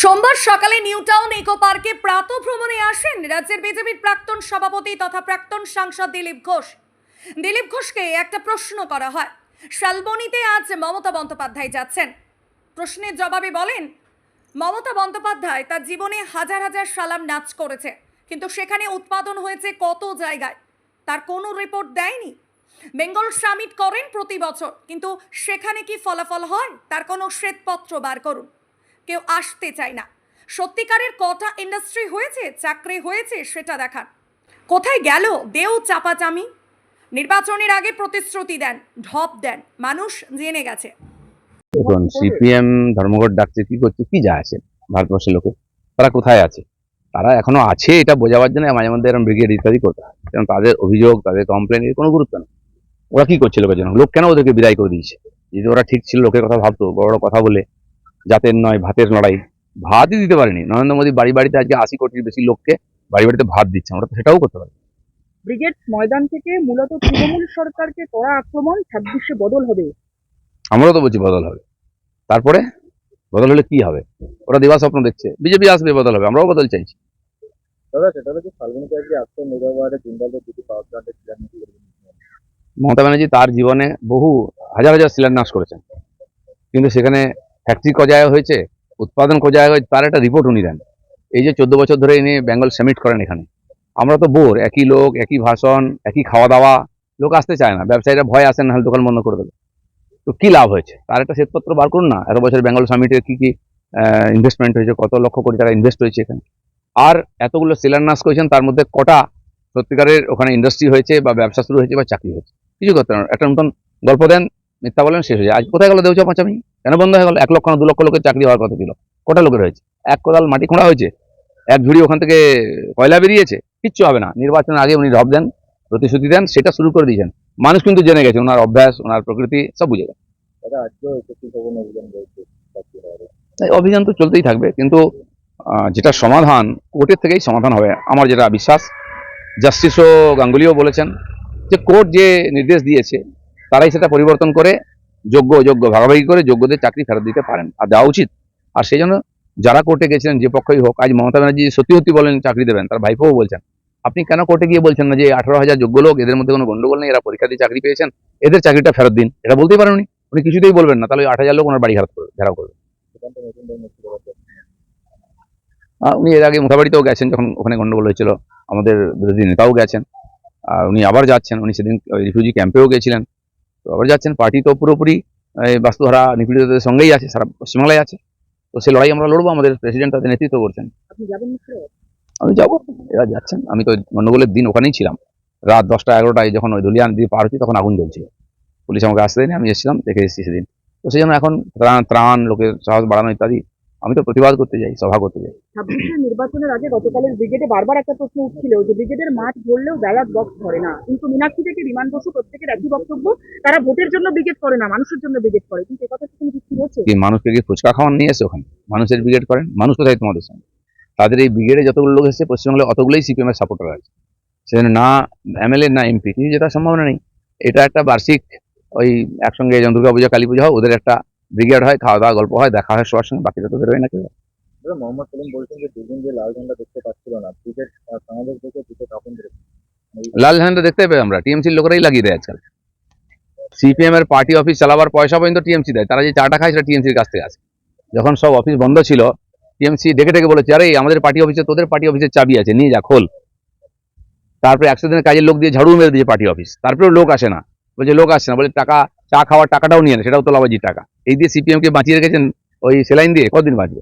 সোমবার সকালে new town eco পার্কে প্রাত ভ্রমণে আসেন রাজ্যের বিজেপির প্রাক্তন সভাপতি তথা প্রাক্তন সাংসদ দিলীপ ঘোষ। দিলীপ ঘোষকে একটা প্রশ্ন করা হয়, শালবনিতে আজ মমতা বন্দ্যোপাধ্যায় যাচ্ছেন। প্রশ্নের জবাবে বলেন, মমতা বন্দ্যোপাধ্যায় তার জীবনে হাজার হাজার সালাম নাচ করেছে, কিন্তু সেখানে উৎপাদন হয়েছে কত জায়গায়? তার কোনো রিপোর্ট দেয়নি। বেঙ্গল সামিট করেন প্রতি বছর, কিন্তু সেখানে কি ফলাফল হয়? তার কোনো শ্বেতপত্র বার করুন। কেউ আসতে চায় না। সত্যিকারের কটা ইন্ডাস্ট্রি হয়েছে, চাকরি হয়েছে সেটা দেখান। কোথায় গেল দেও চাপাচামি? নির্বাচনের আগে প্রতিশ্রুতি দেন, ঢপ দেন, মানুষ জেনে গেছে। দেখুন সিপিএম ধর্মঘট ডাকছে, কি করছে, কি যা আছে ভারতবর্ষের লোকে? তারা কোথায় আছে? তারা এখনও আছে, এটা বোঝাবার জন্য মাঝে মধ্যে এরকম ব্রিগেড ইত্যাদি করতে হয়। কারণ তাদের অভিযোগ, তাদের কমপ্লেন এর কোনো গুরুত্ব নেই। ওরা কি করছে লোকের জন্য? লোক কেন ওদেরকে বিদায় করে দিয়েছে? যদি ওরা ঠিক ছিল, লোকের কথা ভাবতো, বড় বড় কথা বলে জাতের নয় ভাতের লড়াই। ভাতই দিতে পারেনি। নরেন্দ্র মোদী বাড়ি বাড়িতে আজকে আশি কোটির বেশি লোককে বাড়ি বাড়িতে ভাত দিচ্ছে। আমরা তো সেটাও করতে পারি ব্রিগেড ময়দান থেকে মূলত তৃণমূল সরকারকে করা আক্রমণ ছাব্বিশে বদল হবে। আমরাও তো বলছি বদল হবে। তারপরে বদল হলে কি হবে? ওরা দিবা স্বপ্ন দেখছে। বিজেপি আসবে বদল হবে। আমরাও বদল চাইছি। দাদা সেটা হচ্ছে ফাল্গুনিতে আজকে আসছে মেগাওয়ারে জিন্দালের দুটি পাওয়ার প্ল্যান্টের শিলান্যাস মমতা ব্যানার্জি তার জীবনে বহু হাজার হাজার শিলান্যাস করেছেন। কিন্তু সেখানে ফ্যাক্টরি কজায় হয়েছে, উৎপাদন কজায় হয়েছে, তার একটা রিপোর্ট উনি দেন। এই যে চোদ্দ বছর ধরে ইনি বেঙ্গল সামিট করেন এখানে। আমরা তো বোর, একই লোক, একই ভাষণ, একই খাওয়া দাওয়া লোক আসতে চায় না। ব্যবসায়ীরা ভয় আসেন না দোকান বন্ধ করে দেবে। তো কি লাভ হয়েছে? তার একটা শ্বেতপত্র বার করুন না। এত বছর বেঙ্গল সামিটে কি কি ইনভেস্টমেন্ট হয়েছে, কত লক্ষ কোটি টাকা ইনভেস্ট হয়েছে এখানে। আর এতগুলো শিলান্যাস করেছেন, তার মধ্যে কটা সত্যিকারের ওখানে ইন্ডাস্ট্রি হয়েছে বা ব্যবসা শুরু হয়েছে বা চাকরি হয়েছে। কিছু করতে পারেন একটা নতুন গল্প দেন। মিথ্যা বলেন শেষ হয়ে যায়। আজ কোথায় গেল দেউচা পাঁচামি? কেন বন্ধ হয়ে গেল? এক লক্ষ না দু লক্ষ লোকের চাকরি হওয়ার কথা ছিল। কটা লোকের হয়েছে? এক কোদাল মাটি খোঁড়া হয়েছে? এক ঝুড়ি ওখান থেকে কয়লা বেরিয়েছে? কিচ্ছু হবে না। নির্বাচনের আগে উনি রব দেন প্রতিশ্রুতি দেন সেটা শুরু করে দিয়েছেন। মানুষ কিন্তু জেনে গেছে ওনার অভ্যাস ওনার প্রকৃতি সব বুঝে গেছে। অভিযান তো চলতেই থাকবে কিন্তু যেটা সমাধান কোর্টের থেকেই সমাধান হবে আমার যেটা বিশ্বাস। জাস্টিসও গাঙ্গুলিও বলেছেন যে কোর্ট যে নির্দেশ দিয়েছে তারাই সেটা পরিবর্তন করে যোগ্য অযোগ্য, ভাগাভাগি করে যোগ্যদের চাকরি ফেরত দিতে পারেন আর দেওয়া উচিত। আর সেই জন্য যারা কোর্টে গেছিলেন, যে পক্ষই হোক, আজ মমতা ব্যানার্জি সত্যি সত্যি বলেন চাকরি দেবেন, তার ভাইপোও বলছেন, আপনি কেন কোর্টে গিয়ে বলছেন না যে আঠারো হাজার যোগ্য লোক, এদের মধ্যে কোনো গন্ডগোল নেই, এরা পরীক্ষা দিয়ে চাকরি পেয়েছেন, এদের চাকরিটা ফেরত দিন। এটা বলতেই পারেন উনি। উনি কিছুতেই বলবেন না, তাহলে আট হাজার লোক ওনার বাড়ি ঘেরাও করবে ঘেরাও করবে। উনি এর আগে মোথাবাড়িতেও গেছেন, যখন ওখানে গন্ডগোল হয়েছিল, আমাদের বিরোধী নেতাও গেছেন, আর উনি আবার যাচ্ছেন, উনি সেদিন রিফিউজি ক্যাম্পেও গেছিলেন। তো আবার যাচ্ছেন পার্টি তো পুরোপুরি এই বাস্তুহারা নিপীড়িতদের সঙ্গেই আছে সারা পশ্চিমবাংলায় আছে। তো সে লড়াই আমরা লড়বো আমাদের প্রেসিডেন্ট তাদের নেতৃত্ব করছেন? আমি যাব এরা যাচ্ছেন। আমি তো গণ্ডগোলের দিন ওখানেই ছিলাম। রাত দশটা এগারোটায় যখন ওই দলিয়ান দিয়ে পার হচ্ছি তখন আগুন জ্বলছিল। পুলিশ আমাকে আসতে দেয়নি আমি এসেছিলাম দেখে এসেছি সেদিন। তো সেই জন্য এখন ত্রাণ ত্রাণ লোকের সাহস বাড়ানো ইত্যাদি আমি তো প্রতিবাদ করতে যাই সভা করতে যাই। ছাব্বিশের নির্বাচনের আগে গতকালের ব্রিগেডে বারবার একটা প্রশ্ন উঠছিল যে ব্রিগেডের মাঠ ধরলেও ব্যালট বক্স ধরে না। কিন্তু মীনাক্ষী থেকে বিমান বসু প্রত্যেকের একই বক্তব্য তারা ভোটের জন্য ব্রিগেড করে না মানুষের জন্য ব্রিগেড করে। কিন্তু একথা কি কোনো যুক্তি রয়েছে? কি মানুষকে কি ফুচকা খাওয়ান নিয়ে এসে ওখানে? মানুষের ব্রিগেড করেন? মানুষ কোথায় তোমাদের সঙ্গে? তাদের এই ব্রিগেডে যতগুলো লোক এসেছে পশ্চিমবঙ্গে অতগুলোই সিপিএম এর সাপোর্টার আছে। সেজন্য না এমএলএ না এমপি কিছু জেতার সম্ভাবনা নেই। এটা একটা বার্ষিক ওই একসঙ্গে যেমন দুর্গা পূজা কালী পুজো হয় ওদের একটা ব্রিগেড হয় খাওয়া দাওয়া গল্প হয় দেখা হয় সবার সঙ্গে বাকিটা তো বেরোয় না কেউ মোহাম্মদ সেলিম বলছেন যে দুদিন যে লাল ঝান্ডা দেখতে পাচ্ছিল না ক্রিকেট সমাবেশ দেখে ক্রিকেট আপন লাল ঝান্ডা দেখতে পেয়ে আমরা টিএমসির লোকেরাই লাগিয়ে দেয় আজকাল। সিপিএম এর পার্টি অফিস চালাবার পয়সা পর্যন্ত টিএমসি দেয় তারা যে চাটা খায় সেটা টিএমসির কাছ থেকে আসে। যখন সব অফিস বন্ধ ছিল টিএমসি ডেকে ডেকে বলেছে আরে আমাদের পার্টি অফিসে তোদের পার্টি অফিসের চাবি আছে নিয়ে যা খোল। তারপরে একশো দিনের কাজের লোক দিয়ে ঝাড়ু মেরে দিয়েছে পার্টি অফিস। তারপরেও লোক আসে না। বলছে লোক আসছে না। বলে টাকা চা খাওয়ার টাকাটাও নিয়ে না সেটাও তোলাবাজির টাকা। এই দিয়ে সিপিএম কে বাঁচিয়ে রেখেছেন ওই সেলাইন দিয়ে কতদিন বাঁচবে?